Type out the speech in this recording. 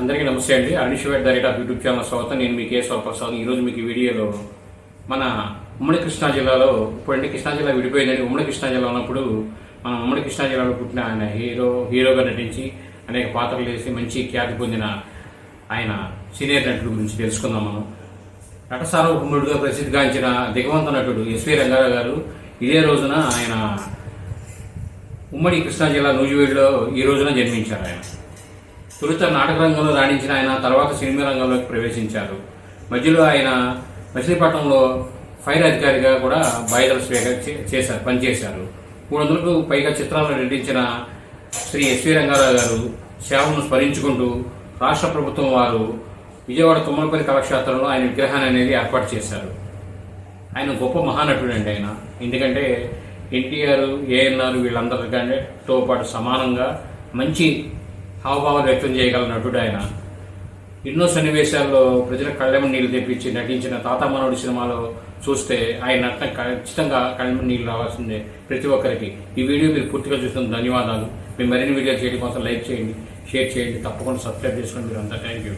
అందరికీ నమస్తే అండి. అనిషివేట్ ఆఫ్ యూట్యూబ్ ఛానల్ స్వాగతం. నేను మీ కే ప్రసాద్ ఈరోజు మీకు ఈ వీడియోలో మన ఉమ్మడి కృష్ణా జిల్లాలో ఇప్పుడంటే కృష్ణా జిల్లా విడిపోయిందండి. ఉమ్మడి కృష్ణా జిల్లా ఉన్నప్పుడు మనం ఉమ్మడి కృష్ణా జిల్లాలో పుట్టిన ఆయన హీరో హీరోగా నటించి అనేక పాత్రలు వేసి మంచి ఖ్యాతి పొందిన ఆయన సీనియర్ నటుడు గురించి తెలుసుకుందాం మనం. నట సార్వభౌముడుగా ప్రసిద్ధిగాంచిన దిగవంత నటుడు ఎస్వి రంగారావు గారు ఇదే రోజున ఆయన ఉమ్మడి కృష్ణా జిల్లా నూజివీడులో ఈ రోజున జన్మించారు ఆయన. తొలుత నాటక రంగంలో రాణించిన ఆయన తర్వాత సినిమా రంగంలోకి ప్రవేశించారు. మధ్యలో ఆయన మచిలీపట్నంలో ఫైర్ అధికారిగా కూడా బాధ్యతలు చే- చేశారు పనిచేశారు. మూడు వందలకు పైగా చిత్రాలను నటించిన శ్రీ ఎస్వి రంగారావు గారు సేవలను స్మరించుకుంటూ రాష్ట్ర ప్రభుత్వం వారు విజయవాడ తుమ్మలపల్లి కళాక్షేత్రంలో ఆయన విగ్రహాన్ని అనేది ఏర్పాటు చేశారు. ఆయన గొప్ప మహానటుడు అండి ఆయన. ఎందుకంటే ఎన్టీఆర్ ఏఎన్ఆర్ వీళ్ళందరితో పాటు సమానంగా మంచి హావభావాలు వ్యక్తం చేయగల నటుడు ఆయన. ఎన్నో సన్నివేశాల్లో ప్రజల కళ్ళెమ నీళ్ళు తెప్పించి నటించిన తాత మనోడి సినిమాలో చూస్తే ఆయన నటన ఖచ్చితంగా కళ్ళెమ నీళ్ళు రావాల్సిందే ప్రతి ఒక్కరికి. ఈ వీడియో మీరు పూర్తిగా చూసిన ధన్యవాదాలు. మీరు మరిన్ని వీడియోలు చేయడం కోసం లైక్ చేయండి షేర్ చేయండి తప్పకుండా సబ్స్క్రైబ్ చేసుకోండి. మీరు అంతా థ్యాంక్ యూ